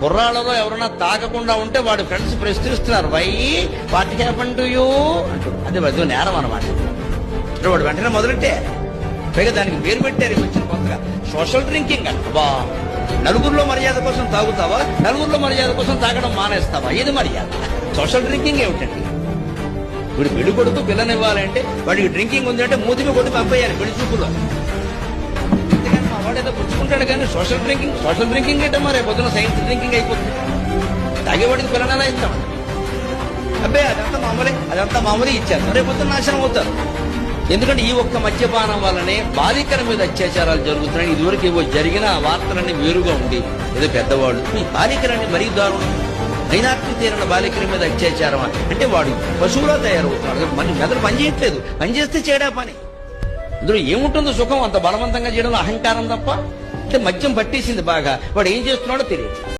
కుర్రాళ్ళలో ఎవరైనా తాగకుండా ఉంటే వాడు ఫ్రెండ్స్ ప్రశ్నిస్తున్నారు. Why what happen to you అంటూ అది నేరం అనమాట వాడు వెంటనే మొదలెట్టే. పైగా దానికి పేరు పెట్టారు వచ్చిన కొత్తగా సోషల్ డ్రింకింగ్ అంటబా నలుగురిలో మర్యాద కోసం తాగుతావా? నలుగురిలో మర్యాద కోసం తాగడం మానేస్తావా? ఇది మర్యాద? సోషల్ డ్రింకింగ్ ఏమిటండి ఇప్పుడు పెళ్ళి కొడుకు పిల్లనివ్వాలంటే వాడికి డ్రింకింగ్ ఉంది అంటే మూతికి కొట్టి పంపేయాలి పెళ్ళి చూపులో ఏదో పుచ్చుకుంటాడు కానీ సోషల్ డ్రింకింగ్ సోషల్ డ్రింకింగ్ అంటే మరి? పొద్దున సైన్స్ డ్రింకింగ్ అయిపోతుంది. తాగేవాడికి పిల్లలు ఇస్తాం? అబ్బే అదంతా మామూలే అదంతా మామూలే ఇచ్చారు. రేపు పొద్దున నాశనం అవుతారు. ఎందుకంటే ఈ ఒక్క మద్యపానం వల్లనే బాలికల మీద అత్యాచారాలు జరుగుతున్నాయి. ఇదివరకు ఏవో జరిగిన వార్తలన్నీ వేరుగా ఉండి ఏదో పెద్దవాళ్ళు. ఈ బాలికలన్నీ మరీ దారుణం. మైనార్టీ తీరిన బాలికల మీద అత్యాచారం అంటే వాడు పశువులా తయారవుతున్నాడు. మన మెదడు పనిచేయట్లేదు. పనిచేస్తే చేయడా పని. ఇందులో ఏముంటుందో సుఖం అంత బలవంతంగా చేయడంలో అహంకారం తప్ప? అంటే మద్యం పట్టేసింది బాగా. వాడు ఏం చేస్తున్నాడో తెలియదు.